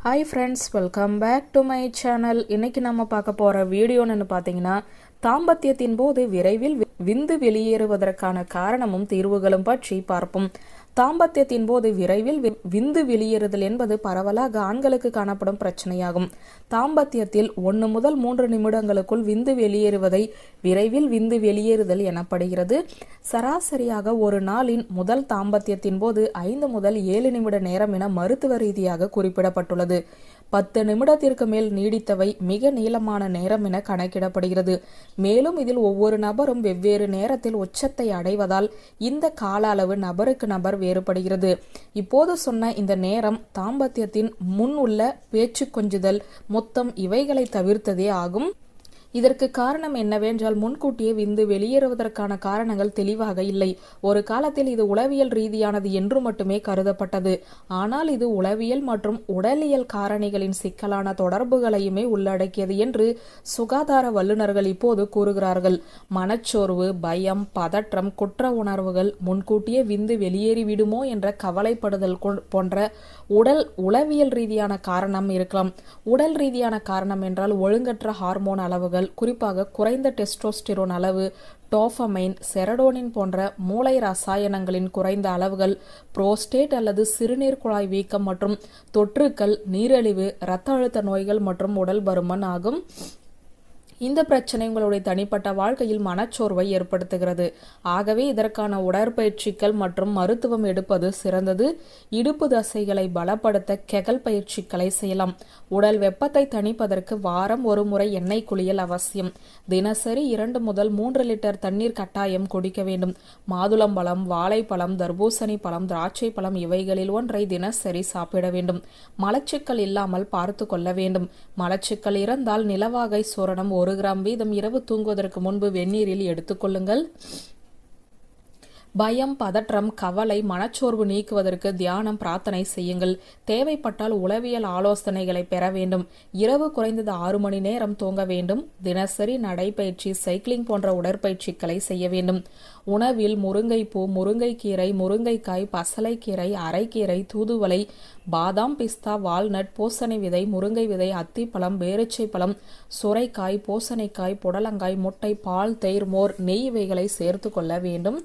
Hi friends welcome back to my channel இன்னைக்கு நம்ம பார்க்க போகிற வீடியோன்னு பார்த்தீங்கன்னா தாம்பத்தியத்தின் போது விரைவில் விந்து வெளியேறுவதற்கான காரணமும் தீர்வுகளும் பற்றி பார்ப்போம். தாம்பத்தியத்தின் போது விரைவில் வி- விந்து வெளியேறுதல் என்பது பரவலாக ஆண்களுக்கு காணப்படும் பிரச்சனையாகும். தாம்பத்தியத்தில் ஒன்று முதல் மூன்று நிமிடங்களுக்குள் விந்து வெளியேறுவதை விரைவில் விந்து வெளியேறுதல் எனப்படுகிறது. சராசரியாக ஒரு நாளின் முதல் தாம்பத்தியத்தின் போது ஐந்து முதல் ஏழு நிமிட நேரம் என மருத்துவ ரீதியாக குறிப்பிடப்பட்டுள்ளது. பத்து நிமிடத்திற்கு மேல் நீடித்தவை மிக நீளமான நேரம் என கணக்கிடப்படுகிறது. மேலும் இதில் ஒவ்வொரு நபரும் வெவ்வேறு நேரத்தில் உச்சத்தை அடைவதால் இந்த கால அளவு நபருக்கு நபர் வேறுபடுகிறது. இப்போது சொன்ன இந்த நேரம் தாம்பத்தியத்தின் முன் உள்ள பேச்சு கொஞ்சுதல் மொத்தம் இவைகளை தவிர்த்ததே ஆகும். இதற்கு காரணம் என்னவென்றால் முன்கூட்டியே விந்து வெளியேறுவதற்கான காரணங்கள் தெளிவாக இல்லை. ஒரு காலத்தில் இது உளவியல் ரீதியானது என்று மட்டுமே கருதப்பட்டது. ஆனால் இது உளவியல் மற்றும் உடலியல் காரணிகளின் சிக்கலான தொடர்புகளையுமே உள்ளடக்கியது என்று சுகாதார வல்லுநர்கள் இப்போது கூறுகிறார்கள். மனச்சோர்வு பயம் பதற்றம் குற்ற உணர்வுகள் முன்கூட்டியே விந்து வெளியேறிவிடுமோ என்ற கவலைப்படுதல் போன்ற உடல் உளவியல் ரீதியான காரணம் இருக்கலாம். உடல் ரீதியான காரணம் என்றால் ஒழுங்கற்ற ஹார்மோன் அளவுகள் குறிப்பாக குறைந்த டெஸ்டோஸ்டிரோன் அளவு டோஃபமைன் செரடோனின் போன்ற மூளை ரசாயனங்களின் குறைந்த அளவுகள் புரோஸ்டேட் அல்லது சிறுநீர் குழாய் வீக்கம் மற்றும் தொற்றுக்கள் நீரிழிவு இரத்த அழுத்த நோய்கள் மற்றும் உடல் பருமன் ஆகும். இந்த பிரச்சனை உங்களுடைய தனிப்பட்ட வாழ்க்கையில் மனச்சோர்வை ஏற்படுத்துகிறது. ஆகவே இதற்கான உடற்பயிற்சிகள் மற்றும் மருத்துவம் எடுப்பது சிறந்தது. இடுப்பு தசைகளை பலப்படுத்த கெகல் பயிற்சிகளை செய்யலாம். உடல் வெப்பத்தை தணிப்பதற்கு வாரம் ஒரு முறை எண்ணெய் குளியல் அவசியம். தினசரி இரண்டு முதல் மூன்று லிட்டர் தண்ணீர் கட்டாயம் குடிக்க வேண்டும். மாதுளம்பழம் வாழைப்பழம் தர்பூசணி பழம் திராட்சை பழம் இவைகளில் ஒன்றை தினசரி சாப்பிட வேண்டும். மலச்சிக்கல் இல்லாமல் பார்த்து கொள்ள வேண்டும். மலச்சிக்கல் இருந்தால் நிலவாகை சூரணம் ஒரு கிராம் வீதம் இரவு தூங்குவதற்கு முன்பு வெந்நீரில் எடுத்துக்கொள்ளுங்கள். பயம் பதற்றம் கவலை மனச்சோர்வு நீக்குவதற்கு தியானம் பிரார்த்தனை செய்யுங்கள். தேவைப்பட்டால் உளவியல் ஆலோசனைகளை பெற வேண்டும். இரவு குறைந்தது ஆறு மணி நேரம் தூங்க வேண்டும். தினசரி நடைபயிற்சி சைக்கிளிங் போன்ற உடற்பயிற்சிகளை செய்ய வேண்டும். உணவில் முருங்கைப்பூ முருங்கைக்கீரை முருங்கைக்காய் பசலைக்கீரை அரைக்கீரை தூதுவளை பாதாம் பிஸ்தா வால்நட் பூசணி விதை முருங்கை விதை அத்திப்பழம் பேரிச்சை பழம் சுரைக்காய் பூசணிக்காய் புடலங்காய் முட்டை பால் தயிர் மோர் நெய் இவைகளை சேர்த்து கொள்ள வேண்டும்.